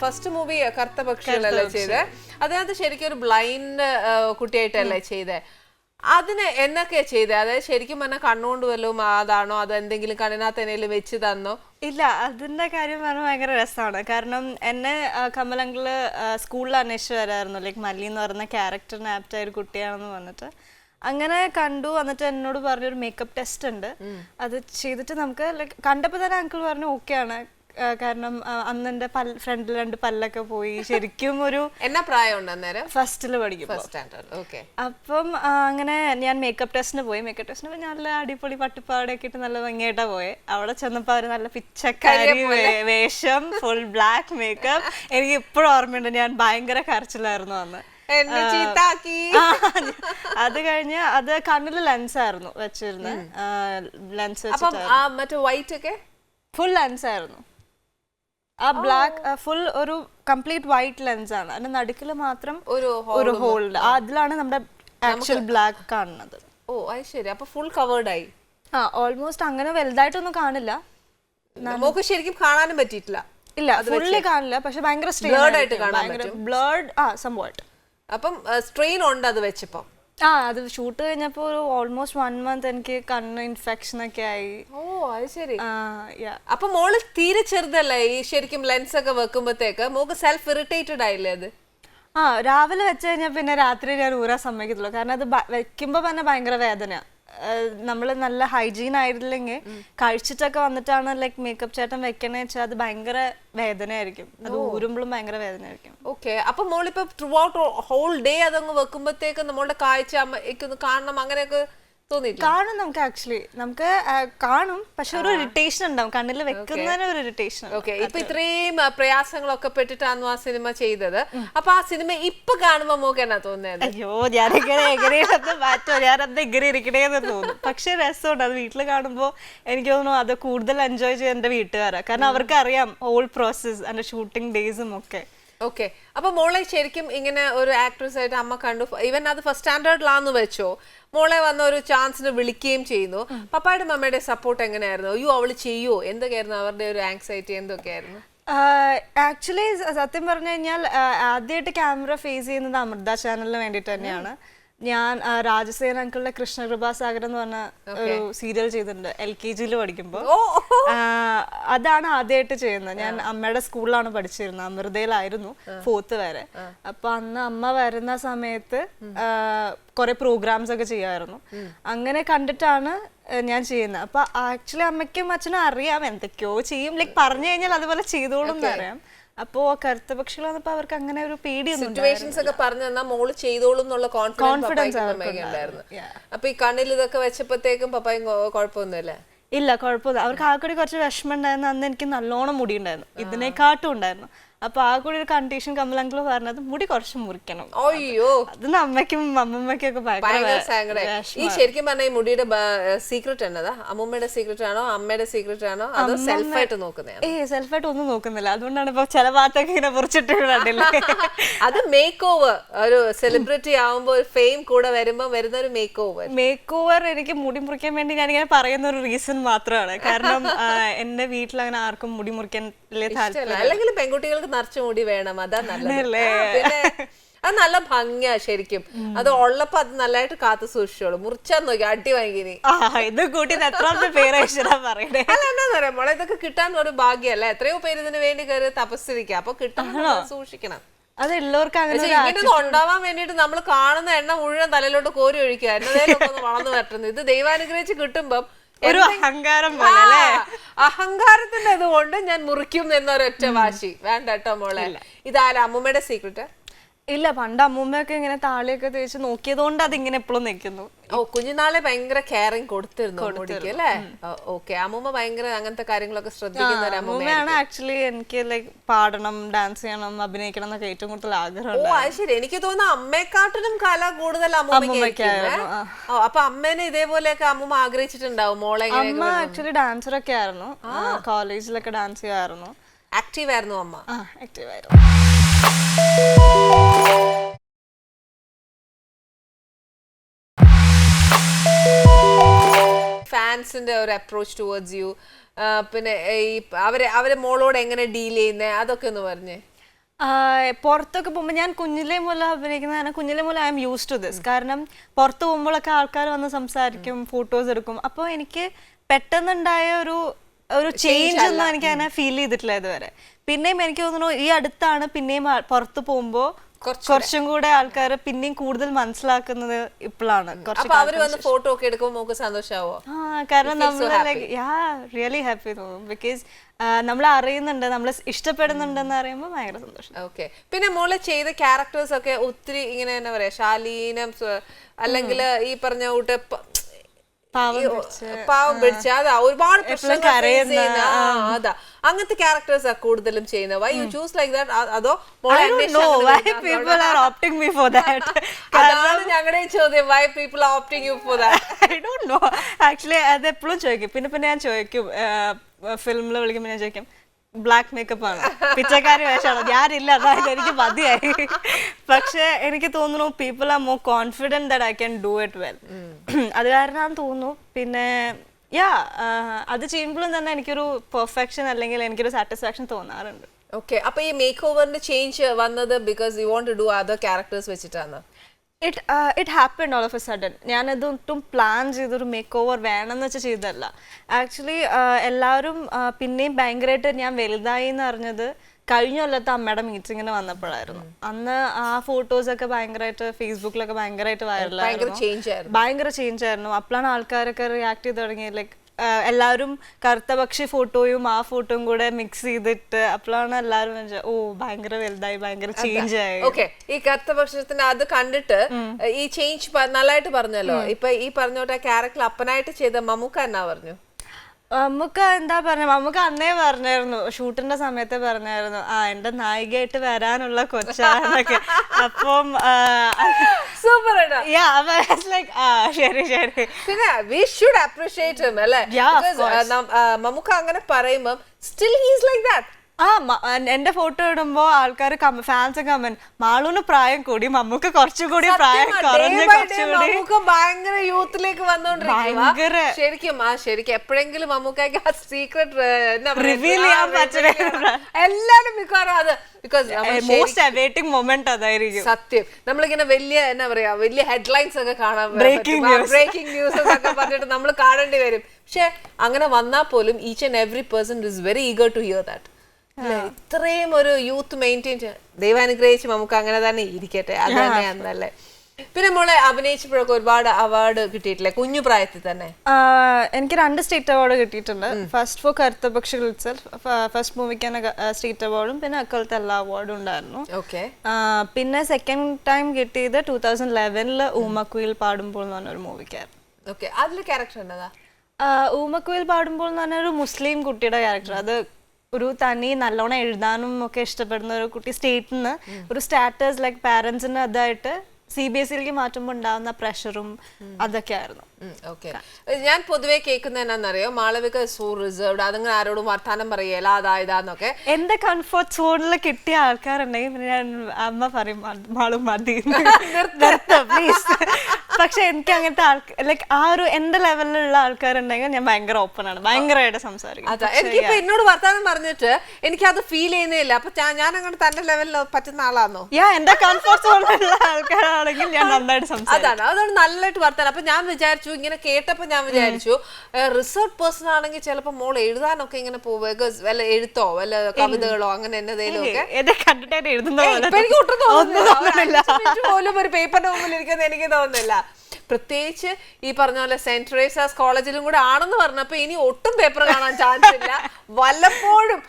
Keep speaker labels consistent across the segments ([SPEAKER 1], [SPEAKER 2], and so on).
[SPEAKER 1] First movie കറുത്ത പക്ഷികളല്ലേ ചെയ്തേ? അതിനകത്ത് ശരിക്കും ഒരു ബ്ലൈൻഡ് കുട്ടിയായിട്ടല്ലേ ചെയ്തേ? അതിന് എന്നൊക്കെ ചെയ്തേ? അതായത് ശരിക്കും പറഞ്ഞാൽ കണ്ണുകൊണ്ട് വല്ലതും അതാണോ? അത് എന്തെങ്കിലും കണ്ണിനകത്ത് എന്തെങ്കിലും വെച്ച് തന്നോ?
[SPEAKER 2] ഇല്ല അതിന്റെ കാര്യം പറഞ്ഞാൽ ഭയങ്കര രസമാണ്. കാരണം എന്നെ കമലങ്കിൾ സ്കൂളിൽ അന്വേഷിച്ച് വരായിരുന്നു. ലൈക്ക് മല്ലി എന്ന് പറയുന്ന ക്യാരക്ടറിന് ആപ്റ്റ് ആയ ഒരു കുട്ടിയാണെന്ന് വന്നിട്ട് അങ്ങനെ കണ്ടു. വന്നിട്ട് എന്നോട് പറഞ്ഞൊരു മേക്കപ്പ് ടെസ്റ്റ് ഉണ്ട്. അത് ചെയ്തിട്ട് നമുക്ക് ലൈക്ക് കണ്ടപ്പോൾ തന്നെ അങ്കിൾ പറഞ്ഞു ഓക്കെ ആണ്. കാരണം അന്ന് എന്റെ ഫ്രണ്ടിൽ രണ്ട് പല്ലൊക്കെ പോയി. ശരിക്കും ഒരു
[SPEAKER 1] എന്നാ പ്രായമുണ്ട് അന്നേരം?
[SPEAKER 2] ഫസ്റ്റിൽ പഠിക്കും
[SPEAKER 1] ഫസ്റ്റ് സ്റ്റാൻഡേർഡ് ഓക്കെ
[SPEAKER 2] അപ്പം അങ്ങനെ ഞാൻ മേക്കപ്പ് ടെസ്റ്റിന് പോയി. മേക്കപ്പ് ടെസ്റ്റിന് പോയി നല്ല അടിപൊളി പട്ടുപ്പാടൊക്കെ ഇട്ട് നല്ല ഭംഗിയായിട്ടാ പോയെ. അവിടെ ചെന്നപ്പോ അവർ നല്ല പിച്ചക്കാരി വേഷം ഫുൾ ബ്ലാക്ക് മേക്കപ്പ് എനിക്ക് ഇപ്പോഴും ഓർമ്മയുണ്ട് ഞാൻ ഭയങ്കര കരച്ചിലായിരുന്നു അന്ന്. അത് കഴിഞ്ഞ് അത് കണ്ണിൽ ലെൻസ് ആയിരുന്നു വെച്ചിരുന്നത് ലെൻസ്
[SPEAKER 1] മറ്റേ വൈറ്റ് ഒക്കെ?
[SPEAKER 2] ഫുൾ ലെൻസ് ആയിരുന്നു. ആ ബ്ലാക്ക് ഫുൾ ഒരു കംപ്ലീറ്റ് വൈറ്റ് ലെൻസ് ആണ്. അതിന്റെ നടുക്കിൽ മാത്രം
[SPEAKER 1] ഒരു
[SPEAKER 2] ഒരു ഹോൾഡ് അതിലാണ് നമ്മുടെ ആക്ച്വൽ ബ്ലാക്ക് കാണുന്നത്.
[SPEAKER 1] ഓ അത് ശരി. അപ്പൊ ഫുൾ കവേർഡ് ആയി.
[SPEAKER 2] ആ ഓൾമോസ്റ്റ് അങ്ങനെ വലുതായിട്ടൊന്നും കാണില്ല.
[SPEAKER 1] നമുക്ക് ശരിക്കും കാണാനും പറ്റിയിട്ടില്ല.
[SPEAKER 2] ഇല്ല ഫുള്ളി കാണില്ല. പക്ഷെ ഭയങ്കര
[SPEAKER 1] Blurred ആയിട്ട് കാണാൻ
[SPEAKER 2] ബ്ലേഡ് ആ സംഭവമായിട്ട്
[SPEAKER 1] അപ്പം സ്ട്രെയിൻ ഉണ്ട് അത് വെച്ചപ്പം.
[SPEAKER 2] ആ അത് ഷൂട്ട് കഴിഞ്ഞപ്പോ ഒരു ഓൾമോസ്റ്റ് വൺ മന്ത് എനിക്ക് കണ്ണ് ഇൻഫെക്ഷൻ ഒക്കെ ആയി.
[SPEAKER 1] ഓ അത് ശരി.
[SPEAKER 2] ആ, yeah.
[SPEAKER 1] അപ്പൊ മോൾ തീരെ ചെറുതല്ലേ ഈ ശരിക്കും ലെൻസ് ഒക്കെ വെക്കുമ്പോഴത്തേക്ക് മോക്ക് സെൽഫ് ഇറിറ്റേറ്റഡ് ആയില്ലേ അത്?
[SPEAKER 2] ആ രാവിലെ വെച്ച് കഴിഞ്ഞാൽ പിന്നെ രാത്രി ഞാൻ ഊരാൻ സമ്മതിക്കത്തുള്ളൂ. കാരണം അത് ബ- വെക്കുമ്പോ തന്നെ ഭയങ്കര വേദന നമ്മൾ നല്ല ഹൈജീൻ ആയിരുന്നില്ലെങ്കിൽ കഴിച്ചിട്ടൊക്കെ വന്നിട്ടാണ് ലൈക് മേക്കപ്പ് ചേട്ടൻ വെക്കണേ വെച്ചാൽ അത് ഭയങ്കര വേദനയായിരിക്കും. അത് ഊരുമ്പോഴും ഭയങ്കര വേദനയായിരിക്കും.
[SPEAKER 1] ഓക്കെ അപ്പൊ മോളിപ്പോ ത്രൂ ഔട്ട് ഹോൾ ഡേ അതങ്ങ് വെക്കുമ്പോഴത്തേക്ക് നമ്മളുടെ കാഴ്ച കാണണം അങ്ങനെയൊക്കെ
[SPEAKER 2] കാണും നമുക്ക് ആക്ച്വലി നമുക്ക് കാണും പക്ഷെ ഒരു ഇറിറ്റേഷൻ ഉണ്ടാവും. കണ്ണിൽ വെക്കുന്നതിന് ഒരു ഇറിറ്റേഷൻ
[SPEAKER 1] ഓക്കെ ഇപ്പൊ ഇത്രയും പ്രയാസങ്ങളൊക്കെ പെട്ടിട്ടാണ് ആ സിനിമ ചെയ്തത്? അപ്പൊ ആ സിനിമ ഇപ്പൊ കാണുമ്പോ മോക്ക് എന്നാ തോന്നിയത്
[SPEAKER 2] അയ്യോ ഞാനിങ്ങനെ എങ്ങനെയാണെന്ന് മാറ്റോ? ഞാനത് ഇങ്ങനെ ഇരിക്കണേന്ന് തോന്നുന്നു പക്ഷെ രസമുണ്ട്. അത് വീട്ടിൽ കാണുമ്പോൾ എനിക്ക് തോന്നുന്നു അത് കൂടുതൽ എൻജോയ് ചെയ്യാൻ എന്റെ വീട്ടുകാരാ. കാരണം അവർക്ക് അറിയാം ഓൾ പ്രോസസ് അതിന്റെ ഷൂട്ടിംഗ് ഡേയ്സും ഒക്കെ.
[SPEAKER 1] ഓക്കെ അപ്പൊ മോളെ ശരിക്കും ഇങ്ങനെ ഒരു ആക്ട്രസ് ആയിട്ട് അമ്മ കണ്ടു. ഈവൻ അത് ഫസ്റ്റ് സ്റ്റാൻഡേർഡിലാന്ന് വെച്ചോ. മോളെ വന്ന ഒരു ചാൻസിന് വിളിക്കുകയും ചെയ്യുന്നു. പപ്പായുടെ മമ്മയുടെ സപ്പോർട്ട് എങ്ങനെയായിരുന്നു? അയ്യോ അവൾ ചെയ്യോ? എന്തൊക്കെയായിരുന്നു അവരുടെ ഒരു ആങ്സൈറ്റി എന്തൊക്കെയായിരുന്നു?
[SPEAKER 2] ആക്ച്വലി സത്യം പറഞ്ഞു കഴിഞ്ഞാൽ ആദ്യമായിട്ട് ക്യാമറ ഫേസ് ചെയ്യുന്നത് അമൃത ചാനലിന് വേണ്ടിയിട്ട് തന്നെയാണ്. ഞാൻ രാജസേന അങ്കിളുടെ കൃഷ്ണകൃപാസാഗർ എന്ന് പറഞ്ഞ ഒരു സീരിയൽ ചെയ്തിട്ടുണ്ട് എൽ കെ ജിയിൽ പഠിക്കുമ്പോൾ അതാണ് ആദ്യമായിട്ട് ചെയ്യുന്നത്. ഞാൻ അമ്മയുടെ സ്കൂളിലാണ് പഠിച്ചിരുന്നത് അമൃതയിലായിരുന്നു ഫോർത്ത് വരെ. അപ്പൊ അന്ന് അമ്മ വരുന്ന സമയത്ത് കുറെ പ്രോഗ്രാംസ് ഒക്കെ ചെയ്യായിരുന്നു. അങ്ങനെ കണ്ടിട്ടാണ് ഞാൻ ചെയ്യുന്നത്. അപ്പൊ ആക്ച്വലി അമ്മയ്ക്കും അച്ഛനും അറിയാം എന്തൊക്കെയോ ചെയ്യും. ലൈക്ക് പറഞ്ഞു കഴിഞ്ഞാൽ അതുപോലെ ചെയ്തോളും എന്ന് അറിയാം. അപ്പോ കറുത്ത പക്ഷികൾ വന്നപ്പോ അവർക്ക് അങ്ങനെ ഒരു പേടിയൊന്നും
[SPEAKER 1] സിറ്റുവേഷൻസ് ഒക്കെ പറഞ്ഞു തന്നാ മോൾ ചെയ്തോളും എന്നുള്ള കോൺഫിഡൻസ് ഉണ്ടായിരുന്നു. അപ്പൊ ഈ കണ്ണിൽ ഇതൊക്കെ വെച്ചപ്പോഴത്തേക്കും പപ്പായും കുഴപ്പമൊന്നുമില്ല
[SPEAKER 2] ഇല്ല. കുഴപ്പമില്ല. അവർക്ക് ആ കൂടി കുറച്ച് വിഷമം ഉണ്ടായിരുന്നു. അന്ന് എനിക്ക് നല്ലോണം മുടി ഉണ്ടായിരുന്നു. ഇതിനെക്കാട്ടും ഉണ്ടായിരുന്നു. അപ്പൊ ആ കൂടി ഒരു കണ്ടീഷൻ കമലങ്കിൾ പറഞ്ഞത് മുടി കുറച്ച് മുറിക്കണം.
[SPEAKER 1] അയ്യോ.
[SPEAKER 2] അത് അമ്മയ്ക്കും അമ്മമ്മയ്ക്കും ഒക്കെ ഭയങ്കര
[SPEAKER 1] ഈ ശരിക്കും പറഞ്ഞ ഈ മുടിയുടെ സീക്രട്ട് എന്നതാ? അമ്മൂമ്മയുടെ സീക്രട്ട് ആണോ അമ്മയുടെ സീക്രട്ട് ആണോ? അതോ സെൽഫായിട്ട് നോക്കുന്നത്
[SPEAKER 2] ഏ സെൽഫായിട്ട് ഒന്നും നോക്കുന്നില്ല. അതുകൊണ്ടാണ് ഇപ്പൊ ചില ഭാഗത്തൊക്കെ ഇങ്ങനെ മുറിച്ചിട്ട്
[SPEAKER 1] അത് മേക്ക് ഓവർ ഒരു സെലിബ്രിറ്റി ആവുമ്പോ ഒരു ഫെയിം കൂടെ വരുമ്പോ വരുന്ന ഒരു മേക്ക് ഓവർ
[SPEAKER 2] മേക്ക് ഓവർ എനിക്ക് മുടി മുറിക്കാൻ വേണ്ടി ഞാനിങ്ങനെ പറയുന്ന ഒരു റീസൺ മാത്രമാണ്. കാരണം എന്റെ വീട്ടിൽ അങ്ങനെ ആർക്കും മുടി മുറിക്കാൻ
[SPEAKER 1] അല്ലെങ്കിൽ പെൺകുട്ടികൾക്ക് നിറച്ചു മുടി വേണം അതാ നല്ലത്. അത് നല്ല ഭംഗിയാ ശരിക്കും. അത് ഉള്ളപ്പോ അത് നല്ലതായിട്ട് കാത്തു സൂക്ഷിച്ചോളൂ. മുറിച്ചാൽ നോക്കി അടി
[SPEAKER 2] ആ ഇത് കൂട്ടി എത്രാമത്തെ പേര് ഈശ്വരാ പറയണേ?
[SPEAKER 1] അല്ല മോളെ ഇതൊക്കെ കിട്ടാൻ ഒരു ഭാഗ്യല്ല? എത്രയോ പേര് ഇതിന് വേണ്ടി കയറി തപസ്സിരിക്കുക അപ്പൊ കിട്ടാൻ സൂക്ഷിക്കണം.
[SPEAKER 2] അത് എല്ലാവർക്കും അങ്ങനെ
[SPEAKER 1] ഇങ്ങനെ ഉണ്ടാവാൻ വേണ്ടിട്ട് നമ്മൾ കാണുന്ന എണ്ണ മുഴുവൻ തലയിലോട്ട് കോരി ഒഴിക്കുക. എന്നതേലൊക്കെ ഒന്ന് വളർന്നു പറ്റുന്നത് ഇത് ദൈവാനുഗ്രഹിച്ച് കിട്ടുമ്പം
[SPEAKER 2] ഒരു അഹങ്കാരം പോലെ
[SPEAKER 1] അല്ലേ അഹങ്കാരത്തിന്റെ ഇതുകൊണ്ട് ഞാൻ മുറിക്കും എന്നൊരൊറ്റ വാശി. വേണ്ട കേട്ടോ മോളെ. ഇതാരാ? അമ്മൂമ്മയുടെ സീക്രട്ട്
[SPEAKER 2] ഇല്ല പണ്ട് അമ്മൂമ്മയൊക്കെ ഇങ്ങനെ താളിയൊക്കെ തേച്ച് നോക്കിയതുകൊണ്ട് അത് ഇങ്ങനെ എപ്പോഴും നിൽക്കുന്നു.
[SPEAKER 1] ഓ കുഞ്ഞുനാളെ ഭയങ്കര കെയറിങ് കൊടുത്തിരുന്നു മുടിക്ക് അല്ലേ? ഓക്കെ അമ്മൂമ്മ ഭയങ്കര അങ്ങനത്തെ കാര്യങ്ങളൊക്കെ ശ്രദ്ധിക്കുന്ന ഒരു
[SPEAKER 2] അമ്മൂമ്മയാണ് ആക്ച്വലി എനിക്ക് ലൈക്ക് പാടണം ഡാൻസ് ചെയ്യണം അഭിനയിക്കണം എന്നൊക്കെ ഏറ്റവും കൂടുതൽ ആഗ്രഹം
[SPEAKER 1] ഓ അത് ശരി. എനിക്ക് തോന്നുന്നു അമ്മയെക്കാട്ടിലും കല കൂടുതൽ? ഓ അപ്പൊ അമ്മേനെ ഇതേപോലെയൊക്കെ അമ്മൂമ്മ ആഗ്രഹിച്ചിട്ടുണ്ടാവും? മോളെ
[SPEAKER 2] അമ്മ ആക്ച്വലി ഡാൻസർ ഒക്കെ ആയിരുന്നു. കോളേജിലൊക്കെ ഡാൻസ് ചെയ്യാറുന്നു.
[SPEAKER 1] ആക്റ്റീവ് ആയിരുന്നു അമ്മ.
[SPEAKER 2] ആ ആക്റ്റീവ് ആയിരുന്നു.
[SPEAKER 1] ഫാൻ ഫാൻസിന്റെ ഒരു അപ്രോച്ച് ടുവേർഡ്സ് യു പിന്നെ ഈ അവരെ അവരെ മോളോട് എങ്ങനെ ഡീൽ ചെയ്യുന്നത് അതൊക്കെ ഒന്ന് പറഞ്ഞേ.
[SPEAKER 2] പുറത്തൊക്കെ പോകുമ്പോൾ ഞാൻ കുഞ്ഞിലെ മുതൽ അഭിനയിക്കുന്ന കാരണം കുഞ്ഞിലെ മുതൽ I am use to this കാരണം പുറത്ത് പോകുമ്പോഴൊക്കെ ആൾക്കാർ വന്ന് സംസാരിക്കും ഫോട്ടോസ് എടുക്കും. അപ്പോൾ എനിക്ക് പെട്ടെന്നുണ്ടായ ഒരു ഒരു ചേഞ്ച് ഒന്നും എനിക്ക് അങ്ങനെ ഫീൽ ചെയ്തിട്ടില്ല ഇതുവരെ. പിന്നെയും എനിക്ക് തോന്നുന്നു ഈ അടുത്താണ് പിന്നെയും പുറത്തു പോകുമ്പോ പോകുമ്പോൾ കുറച്ചും കൂടെ ആൾക്കാർ പിന്നെയും കൂടുതൽ മനസ്സിലാക്കുന്നത് ഇപ്പോഴാണ്.
[SPEAKER 1] ഫോട്ടോ ഒക്കെ എടുക്കുമ്പോൾ
[SPEAKER 2] സന്തോഷമാവോ കാരണം നമ്മൾ യാ റിയലി ഹാപ്പി തോന്നും. ബിക്കോസ് നമ്മൾ അറിയുന്നുണ്ട് നമ്മൾ ഇഷ്ടപ്പെടുന്നുണ്ടെന്ന് അറിയുമ്പോൾ ഭയങ്കര സന്തോഷം.
[SPEAKER 1] ഓക്കെ പിന്നെ മോൾ ചെയ്ത ക്യാരക്ടേഴ്സ് ഒക്കെ ഒത്തിരി ഇങ്ങനെ എന്താ പറയാ ശാലീനം അല്ലെങ്കിൽ ഈ പറഞ്ഞ കൂട്ട്
[SPEAKER 2] പാവം
[SPEAKER 1] പിടിച്ച അതാ ഒരുപാട് പ്രശ്നങ്ങൾ ചെയ്യുന്ന, അതാ. അങ്ങനത്തെ ക്യാരക്ടേഴ്സ് ആ കൂടുതലും ചെയ്യുന്നത്. Why you choose like that അതോ. അതാണ് ഞങ്ങളുടെ ചോദ്യം. Why people opting you for that
[SPEAKER 2] I don't know. Actually അത് എപ്പോഴും ചോദിക്കും. പിന്നെ പിന്നെ ഞാൻ ചോദിക്കും. ഫിലിമിൽ വിളിക്കുമ്പോൾ ഞാൻ ചോദിക്കും ബ്ലാക്ക് മേക്കപ്പ് ആണ്. പിച്ചക്കാരി വേഷമാണ്. ഞാനില്ല അതായത് എനിക്ക് മതിയായി. പക്ഷെ എനിക്ക് തോന്നുന്നു people are more confident that I can do it well അത് കാരണം തോന്നുന്നു. പിന്നെ യാ അത് ചെയ്യുമ്പോഴും തന്നെ എനിക്കൊരു പെർഫെക്ഷൻ അല്ലെങ്കിൽ എനിക്കൊരു സാറ്റിസ്ഫാക്ഷൻ തോന്നാറുണ്ട്.
[SPEAKER 1] ഓക്കെ അപ്പൊ ഈ മേക്ക് ഓവറിന്റെ ചേഞ്ച് വന്നത് because you want to do other characters വെച്ചിട്ടാണ്.
[SPEAKER 2] It it happen all of a sudden ഞാനത് ഒട്ടും പ്ലാൻ ചെയ്തൊരു മേക്ക് ഓവർ വേണമെന്ന് വെച്ച് ചെയ്തല്ല ആക്ച്വലി എല്ലാവരും ആ, പിന്നെയും ഭയങ്കരമായിട്ട് ഞാൻ വലുതായി എന്ന് അറിഞ്ഞത് കഴിഞ്ഞ കൊല്ലത്തെ അമ്മയുടെ മീറ്റിങ്ങിന് വന്നപ്പോഴായിരുന്നു. അന്ന് ആ ഫോട്ടോസ് ഒക്കെ ഭയങ്കരമായിട്ട് ഫേസ്ബുക്കിലൊക്കെ ഭയങ്കരമായിട്ട്
[SPEAKER 1] ഭയങ്കര
[SPEAKER 2] വൈറലായിരുന്നു ഭയങ്കര ചേഞ്ച് ആയിരുന്നു. അപ്പോഴാണ് ആൾക്കാരൊക്കെ റിയാക്ട് ചെയ്ത് തുടങ്ങിയത്. ലൈക്ക് എല്ലാവരും കറുത്ത പക്ഷി ഫോട്ടോയും ആ ഫോട്ടോയും കൂടെ മിക്സ് ചെയ്തിട്ട് അപ്പോഴാണ് എല്ലാവരും ഓ ഭയങ്കര വലുതായി ഭയങ്കര ചേഞ്ച് ആയി.
[SPEAKER 1] ഓക്കെ ഈ കറുത്ത പക്ഷത്തിന്റെ അത് കണ്ടിട്ട് ഈ ചേഞ്ച് നല്ലതായിട്ട് പറഞ്ഞല്ലോ. ഇപ്പൊ ഈ പറഞ്ഞോട്ടെ ക്യാരക്ടർ അപ്പനായിട്ട് ചെയ്ത മമ്മൂക്ക എന്നാ പറഞ്ഞു?
[SPEAKER 2] നമുക്ക് എന്താ പറഞ്ഞ നമുക്ക് അന്നേ പറഞ്ഞായിരുന്നു ഷൂട്ടിന്റെ സമയത്ത് പറഞ്ഞായിരുന്നു ആ എന്റെ നായികയായിട്ട് വരാനുള്ള കൊച്ചാന്നൊക്കെ. അപ്പം
[SPEAKER 1] സൂപ്പർ
[SPEAKER 2] ലൈക്ക് ആ ശരി ശരി.
[SPEAKER 1] പിന്നെ വി ഷുഡ് അപ്രീഷിയേറ്റ് ഹിം അല്ലേ? Uh, അങ്ങനെ പറയുമ്പോൾ സ്റ്റിൽ ഹീസ് ലൈക്ക് ദാറ്റ്
[SPEAKER 2] ആ എന്റെ ഫോട്ടോ ഇടുമ്പോ ആൾക്കാർ ഫാൻസ് കമന്റ് മാളൂന് പ്രായം കൂടി മമ്മൂക്ക് കുറച്ചുകൂടി പ്രായം കുറഞ്ഞ്
[SPEAKER 1] മമ്മൂക്ക ഭയങ്കര യൂത്തിലേക്ക് വന്നോണ്ടിരിക്കുക. ശരിക്കും ആ ശരിക്കും എപ്പോഴെങ്കിലും മമ്മൂക്കായി ആ സീക്രട്ട്
[SPEAKER 2] റിവീൽ ചെയ്യാൻ പറ്റണ-
[SPEAKER 1] എല്ലാരും മിക്കവാറും അത്
[SPEAKER 2] മോസ്റ്റ് അവൈറ്റിംഗ് മൊമെന്റ് അതായിരിക്കും.
[SPEAKER 1] സത്യം. നമ്മളിങ്ങനെ വലിയ എന്നാ പറയാ വലിയ ഹെഡ്ലൈൻസ് ഒക്കെ കാണാൻ
[SPEAKER 2] ബ്രേക്കിംഗ്
[SPEAKER 1] ബ്രേക്കിംഗ് ന്യൂസ് ഒക്കെ പറഞ്ഞിട്ട് നമ്മൾ കാണേണ്ടി വരും. പക്ഷെ അങ്ങനെ വന്നാൽ പോലും each and every person is very eager to hear that ഇത്രയും ഒരു യൂത്ത് മെയിന്റെയിൻ ദൈവം അനുഗ്രഹിച്ച് നമുക്ക് അങ്ങനെ തന്നെ ഇരിക്കട്ടെ. അത് തന്നെയാണല്ലേ പിന്നെ മോളെ അഭിനയിച്ചപ്പോഴൊക്കെ ഒരുപാട് അവാർഡ് കിട്ടിയിട്ടില്ലേ? കുഞ്ഞു പ്രായത്തിൽ തന്നെ.
[SPEAKER 2] എനിക്ക് രണ്ട് സ്റ്റേറ്റ് അവാർഡ് കിട്ടിയിട്ടുണ്ട്. First for Karutha Pakshi itself first മൂവിക്ക് തന്നെ സ്റ്റേറ്റ് അവാർഡും പിന്നെ അക്കാലത്തെ എല്ലാ അവാർഡും ഉണ്ടായിരുന്നു.
[SPEAKER 1] ഓക്കെ
[SPEAKER 2] പിന്നെ സെക്കൻഡ് ടൈം കിട്ടിയത് ടൂ തൗസൻഡ് ലെവനിൽ ഊമക്കുയിൽ പാടുമ്പോൾ എന്ന് പറഞ്ഞൊരു മൂവിക്കായിരുന്നു
[SPEAKER 1] ഓക്കെ അതിൽ ക്യാരക്ടർ ഉണ്ടതാ?
[SPEAKER 2] ഊമക്കുയിൽ പാടുമ്പോൾ എന്ന് പറഞ്ഞൊരു മുസ്ലിം കുട്ടിയുടെ ക്യാരക്ടർ അത് ഒരു തനി നല്ലോണം എഴുതാനും ഒക്കെ ഇഷ്ടപ്പെടുന്ന ഒരു കുട്ടി സ്റ്റേറ്റിൽ നിന്ന് ഒരു സ്റ്റാറ്റസ് ലൈക്ക് പാരൻസിന് അതായിട്ട് സി ബി എസ് സിയിലേക്ക് മാറ്റുമ്പോൾ ഉണ്ടാകുന്ന പ്രഷറും അതൊക്കെ ആയിരുന്നു
[SPEAKER 1] ഓക്കെ ഞാൻ പൊതുവെ കേൾക്കുന്ന എന്നാന്നറിയോ? മാളവിക സോ റിസർവ്ഡ് അതങ്ങനെ ആരോടും വർത്താനം പറയല അതായതാന്നൊക്കെ
[SPEAKER 2] എന്റെ കംഫർട്ട് സോണിൽ കിട്ടിയ ആൾക്കാരുണ്ടെങ്കിൽ പിന്നെ ഞാൻ അമ്മ പറയും മാളും മതി. പ്ലീസ് പക്ഷെ എനിക്ക് അങ്ങനത്തെ ആൾക്കാർ ലൈക്ക് ആ ഒരു എന്റെ ലെവലിലുള്ള ആൾക്കാരുണ്ടെങ്കിൽ ഞാൻ ഭയങ്കര ഓപ്പൺ ആണ്. ഭയങ്കരമായിട്ട് സംസാരിക്കും.
[SPEAKER 1] അതാ. എനിക്കിപ്പോ എന്നോട് വർത്താനം പറഞ്ഞിട്ട് എനിക്ക് അത് ഫീൽ ചെയ്യുന്നില്ല അപ്പൊ ഞാൻ- അങ്ങോട്ട് അങ്ങനെ തന്റെ ലെവലിൽ പറ്റുന്ന ആളാണോ
[SPEAKER 2] യാ എന്റെ കംഫർട്ട് സോണിലുള്ള ആൾക്കാരാണെങ്കിൽ ഞാൻ നന്നായിട്ട് സംസാരിക്കും.
[SPEAKER 1] അതാണ്. അതാണ് നല്ലതായിട്ട് വർത്താനം. അപ്പൊ ഞാൻ വിചാരിച്ചു ഇങ്ങനെ കേട്ടപ്പോ ഞാൻ വിചാരിച്ചു റിസർച്ച് പേഴ്സൺ ആണെങ്കിൽ ചിലപ്പോ മോൾ എഴുതാനൊക്കെ ഇങ്ങനെ പോവുക വല്ല എഴുത്തോ വല്ല കവിതകളോ അങ്ങനെ എന്തെങ്കിലും ഒക്കെ
[SPEAKER 2] കണ്ടിട്ട് എഴുതുന്ന
[SPEAKER 1] എനിക്ക് ഒട്ടും തോന്നുന്നില്ല. പോലും ഒരു പേപ്പറിന്റെ മുമ്പിൽ ഇരിക്കുന്ന എനിക്ക് തോന്നുന്നില്ല. പ്രത്യേകിച്ച് ഈ പറഞ്ഞ പോലെ സെന്റ് ട്രേസാസ് കോളേജിലും കൂടെ ആണെന്ന് പറഞ്ഞപ്പോ ഇനി ഒട്ടും പേപ്പർ കാണാൻ ചാൻസ് ഇല്ല. വല്ലപ്പോഴും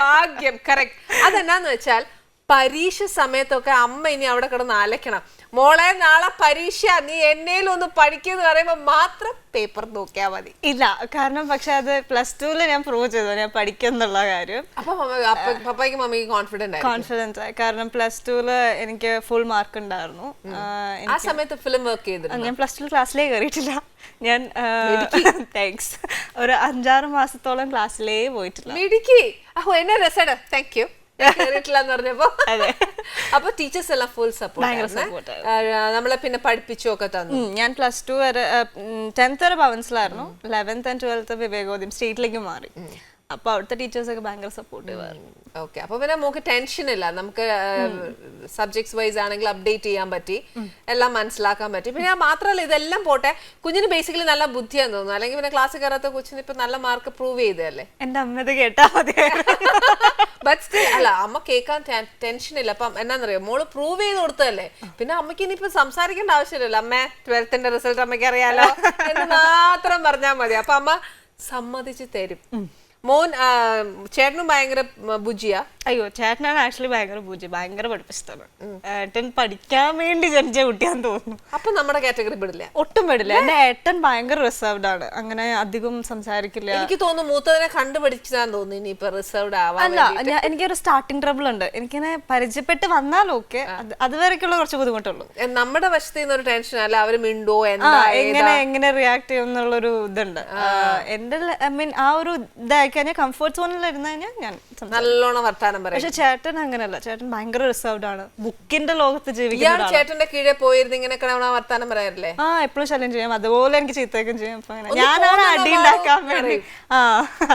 [SPEAKER 2] ഭാഗ്യം
[SPEAKER 1] കറക്റ്റ് അതെന്നാന്ന് വെച്ചാൽ പരീക്ഷ സമയത്തൊക്കെ അമ്മ ഇനി അവിടെ കിടന്ന് അലക്കണം മോളെ നാളെ പരീക്ഷ. നീ എന്നേലും ഒന്ന് പഠിക്കുന്നു പറയുമ്പോൾ മാത്രം പേപ്പർ നോക്കിയാ മതി.
[SPEAKER 2] ഇല്ല കാരണം പക്ഷെ അത് പ്ലസ് ടുവിൽ ഞാൻ പ്രൂവ് ചെയ്തു. ഞാൻ പഠിക്കുന്നുള്ള കാര്യം.
[SPEAKER 1] പപ്പായ്ക്ക് മമ്മിക്ക് കോൺഫിഡന്റ് ആയി
[SPEAKER 2] കോൺഫിഡൻസ് ആയി കാരണം പ്ലസ് ടുവിൽ എനിക്ക് ഫുൾ മാർക്ക് ഉണ്ടായിരുന്നു.
[SPEAKER 1] ആ സമയത്ത് ഫിലിം വർക്ക് ചെയ്തിരുന്നു?
[SPEAKER 2] ഞാൻ പ്ലസ് ടു ക്ലാസ്സിലേ കയറിയിട്ടില്ല ഞാൻ താങ്ക്സ് ഒരു അഞ്ചാറ് മാസത്തോളം ക്ലാസ്സിലേ പോയിട്ടില്ല.
[SPEAKER 1] മിടുക്കി. അഹോ എന്നെ രസട. താങ്ക് യു കേറിയിട്ടില്ല എന്ന് പറഞ്ഞപ്പോ.
[SPEAKER 2] അതെ.
[SPEAKER 1] അപ്പൊ ടീച്ചേഴ്സ് എല്ലാം ഫുൾ സപ്പോർട്ട് നമ്മളെ പിന്നെ പഠിപ്പിച്ചു ഒക്കെ തന്നു
[SPEAKER 2] ഞാൻ പ്ലസ് ടു വരെ ടെൻത്ത് വരെ ഭവൻസിലായിരുന്നു ലെവൻത്ത് ആൻഡ് ട്വൽത്ത് വിവേകോദ്യം സ്റ്റേറ്റിലേക്ക് മാറി. അപ്പൊ അവിടുത്തെ ടീച്ചേഴ്സ് ഒക്കെ ഭയങ്കര സപ്പോർട്ടീവ് ആയിരുന്നു
[SPEAKER 1] ഓക്കെ അപ്പൊ പിന്നെ നമുക്ക് ടെൻഷൻ ഇല്ല. നമുക്ക് സബ്ജക്ട്സ് വൈസ് ആണെങ്കിൽ അപ്ഡേറ്റ് ചെയ്യാൻ പറ്റി. എല്ലാം മനസ്സിലാക്കാൻ പറ്റി. പിന്നെ മാത്രമല്ല ഇതെല്ലാം പോട്ടെ. കുഞ്ഞിന് ബേസിക്കലി നല്ല ബുദ്ധിയാന്ന് തോന്നുന്നു. അല്ലെങ്കിൽ പിന്നെ ക്ലാസ് കയറാത്ത കൊച്ചിന് ഇപ്പൊ നല്ല മാർക്ക് പ്രൂവ് ചെയ്തല്ലേ
[SPEAKER 2] എന്റെ അമ്മ ഇത് കേട്ടാ മതി.
[SPEAKER 1] ബട്ട് സ്റ്റിൽ അല്ല അമ്മ കേൾക്കാൻ ടെൻഷൻ ഇല്ല. അപ്പം എന്നാന്നറിയോ? മോൾ പ്രൂവ് ചെയ്ത് കൊടുത്തതല്ലേ? പിന്നെ അമ്മയ്ക്ക് ഇനിയിപ്പോ സംസാരിക്കേണ്ട ആവശ്യമില്ലല്ലോ. അമ്മ ട്വൽത്തിന്റെ റിസൾട്ട് അമ്മയ്ക്ക് അറിയാലോ എന്ന് മാത്രം പറഞ്ഞാൽ മതി. അപ്പൊ അമ്മ സമ്മതിച്ച് തരും. മോൻ ചേട്ടനും ഭയങ്കര ബുജിയ
[SPEAKER 2] അയ്യോ ചേട്ടനാണ് ആക്ച്വലി ഭയങ്കര ബുജി ഭയങ്കര പഠിപ്പിച്ചതാണ്. ഏട്ടൻ പഠിക്കാൻ വേണ്ടി ജനിച്ച കുട്ടിയാന്ന് തോന്നുന്നു.
[SPEAKER 1] അപ്പൊ നമ്മുടെ കാറ്റഗറി പെടില്ല.
[SPEAKER 2] ഒട്ടും പെടില്ല. എന്റെ ഏട്ടൻ ഭയങ്കര റിസർവ്ഡ് ആണ്. അങ്ങനെ അധികം സംസാരിക്കില്ല.
[SPEAKER 1] എനിക്ക് തോന്നുന്നു മൂത്തതിനെ കണ്ടുപിടിച്ചതാന്ന് തോന്നുന്നു. ഇനിയിപ്പൊ റിസർവ്ഡ് ആവാ
[SPEAKER 2] അല്ല എനിക്കൊരു സ്റ്റാർട്ടിങ് ട്രബിൾ ഉണ്ട്. എനിക്കിങ്ങനെ പരിചയപ്പെട്ട് വന്നാൽ ഓക്കെ അതുവരെയൊക്കെയുള്ള കുറച്ച് ബുദ്ധിമുട്ടുള്ളൂ.
[SPEAKER 1] നമ്മുടെ വശത്ത് നിന്ന് ഒരു ടെൻഷൻ അല്ല. അവർ മിണ്ടോ? എന്താ
[SPEAKER 2] എങ്ങനെ എങ്ങനെ റിയാക്ട് ചെയ്യും എന്നുള്ളൊരു ഇതുണ്ട് എന്റെ ഐ മീൻ ആ ഒരു ഇതായി കഴിഞ്ഞാൽ കംഫർട്ട് സോണിൽ ഇരുന്ന് കഴിഞ്ഞാൽ ഞാൻ.
[SPEAKER 1] നല്ലോണം വർത്താനം പറയും.
[SPEAKER 2] പക്ഷെ ചേട്ടൻ അങ്ങനെയല്ല. ചേട്ടൻ ഭയങ്കര റിസർവ്ഡ് ആണ്. ബുക്കിന്റെ ലോകത്ത് ജീവിക്കുന്ന
[SPEAKER 1] ചേട്ടന്റെ കീഴെ പോയിരുന്ന് ഇങ്ങനെ വർത്താനം പറയാറില്ലേ?
[SPEAKER 2] ആ എപ്പോഴും ശല്യം ചെയ്യാം. അതുപോലെ എനിക്ക് ചീത്തയൊക്കെ ചെയ്യാം. ഞാനാണ് അടി ഉണ്ടാക്കാൻ വേണ്ടി. ആ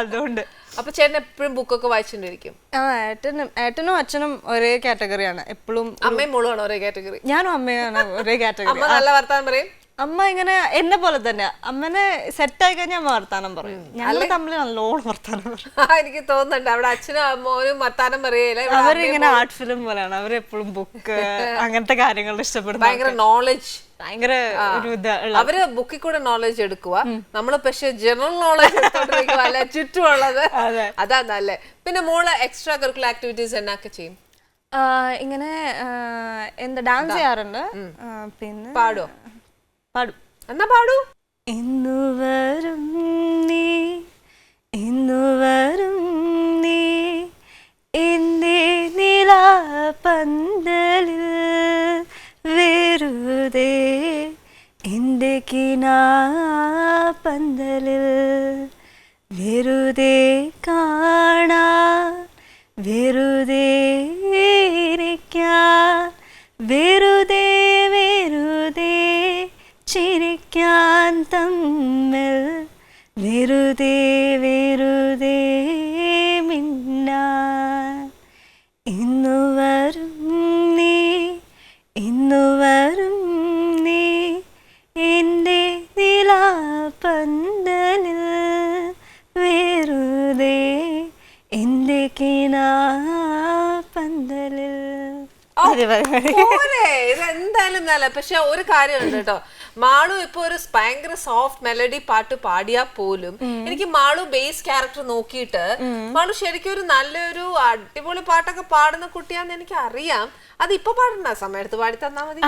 [SPEAKER 2] അതുകൊണ്ട്.
[SPEAKER 1] അപ്പൊ ചേട്ടൻ എപ്പോഴും ബുക്കൊക്കെ വായിച്ചിട്ടിരിക്കും
[SPEAKER 2] ആ ഏട്ടനും ഏട്ടനും അച്ഛനും ഒരേ കാറ്റഗറിയാണ് എപ്പോഴും
[SPEAKER 1] അമ്മയും മോളുമാണ് ഒരേ കാറ്റഗറി
[SPEAKER 2] ഞാനും അമ്മയാണ് ഒരേ കാറ്റഗറി
[SPEAKER 1] നല്ല വർത്താനം പറയും.
[SPEAKER 2] അമ്മ ഇങ്ങനെ എന്നെ പോലെ തന്നെ. അമ്മനെ സെറ്റ് ആയി കഴിഞ്ഞാൽ അമ്മ വർത്താനം പറയും. ഞങ്ങൾ തമ്മിൽ നല്ലോണം വർത്താനം പറയും.
[SPEAKER 1] എനിക്ക് തോന്നുന്നുണ്ട്. അവിടെ അച്ഛനും അമ്മോനും വർത്താനം പറയല
[SPEAKER 2] അവരിങ്ങനെ ആർട്ട് ഫിലിം പോലെയാണ്. അവരെപ്പോഴും ബുക്ക് അങ്ങനത്തെ കാര്യങ്ങൾ ഇഷ്ടപ്പെടുന്നു
[SPEAKER 1] ഭയങ്കര നോളജ്
[SPEAKER 2] ഭയങ്കര ഒരു
[SPEAKER 1] അവർ ബുക്കിൽ കൂടെ നോളജ് എടുക്കുക നമ്മൾ പക്ഷെ ജനറൽ നോളജ് അല്ലെ? ചുറ്റുമുള്ളത്.
[SPEAKER 2] അതെ.
[SPEAKER 1] നല്ലേ. പിന്നെ മോൾ എക്സ്ട്രാ കറിക്കുലർ ആക്ടിവിറ്റീസ് എന്നൊക്കെ ചെയ്യും?
[SPEAKER 2] ഇങ്ങനെ എന്താ ഡാൻസ് ചെയ്യാറുണ്ട്. പിന്നെ
[SPEAKER 1] പാടോ
[SPEAKER 2] പാടും.
[SPEAKER 1] എന്നാ പാടൂ?
[SPEAKER 2] ഇന്നു വരും നീ ഇന്നു ചിരിക്കാൻ തമ്മിൽ വെറുതെ വെറുതെ മിന്നാൻ. ഇന്നു വരും നീ ഇന്നു വരും നീ എന്റെ നിലാപന്തലിൽ വെറുതെ എന്റെ കിനാപന്തലിൽ. മതി, മതി, മതി.
[SPEAKER 1] പോരെ ഇത് എന്തായാലും നല്ല. പക്ഷെ ഒരു കാര്യമുണ്ട് കേട്ടോ. മാളു ഇപ്പൊ ഒരു ഭയങ്കര സോഫ്റ്റ് മെലഡി പാട്ട് പാടിയാ പോലും എനിക്ക് മാളു ബേസ് ക്യാരക്ടർ നോക്കിയിട്ട് മാളു ശരിക്കും ഒരു നല്ലൊരു അടിപൊളി പാട്ടൊക്കെ പാടുന്ന കുട്ടിയാന്ന് എനിക്ക് അറിയാം അത് ഇപ്പൊ പാടണ്ട സമയത്ത് പാടി തന്നാ മതി